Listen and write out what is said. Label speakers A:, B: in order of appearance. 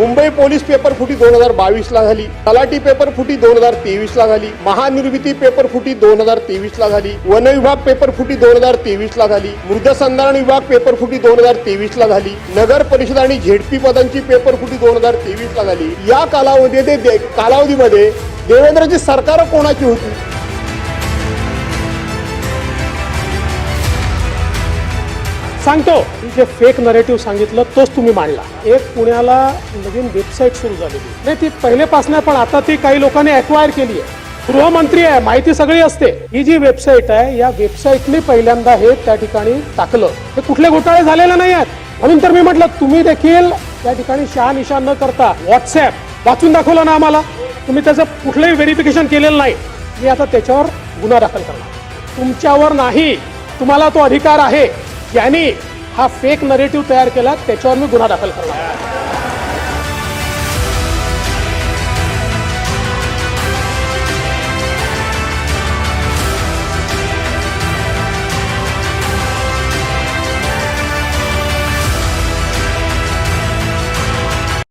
A: Mumbai police paper फुटी दोन हजार बावीस ला झाली. तलाठी पेपर फुटी दोन हजार तेवीस ला झाली. महानिर्मिती पेपर फुटी दोन हजार तेवीस ला झाली. वन विभाग पेपर फुटी दोन हजार तेवीस ला झाली. मृदसंधारण विभाग पेपर फुटी दोन हजार तेवीस ला झाली. नगर परिषद आणि झेडपी पदांची पेपर फुटी दोन हजार तेवीस ला झाली. या कालावधीमध्ये दे- कालावधीमध्ये देवेंद्रची सरकार कोणाची होती?
B: सांगतो जे फेक नरेटिव्ह सांगितलं तोच तुम्ही मांडला. एक पुण्याला नवीन वेबसाईट सुरू झालेली. नाही ती पहिलेपासून पण आता ती काही लोकांनी अक्वायर केली आहे. गृहमंत्री आहे माहिती सगळी असते. ही जी वेबसाईट आहे या वेबसाईटने पहिल्यांदा हे त्या ठिकाणी टाकलं. हे कुठले घोटाळे झालेले नाही आहेत. म्हणून तर मी म्हटलं तुम्ही देखील त्या ठिकाणी शहानिशा न करता व्हॉट्सॲप वाचून दाखवलं ना आम्हाला. तुम्ही त्याचं कुठलंही व्हेरिफिकेशन केलेलं नाही. मी आता त्याच्यावर गुन्हा दाखल करणार. तुमच्यावर नाही. तुम्हाला तो अधिकार आहे. यांनी हा फेक नरेटिव्ह तयार केला त्याच्यावर मी गुन्हा दाखल करणार.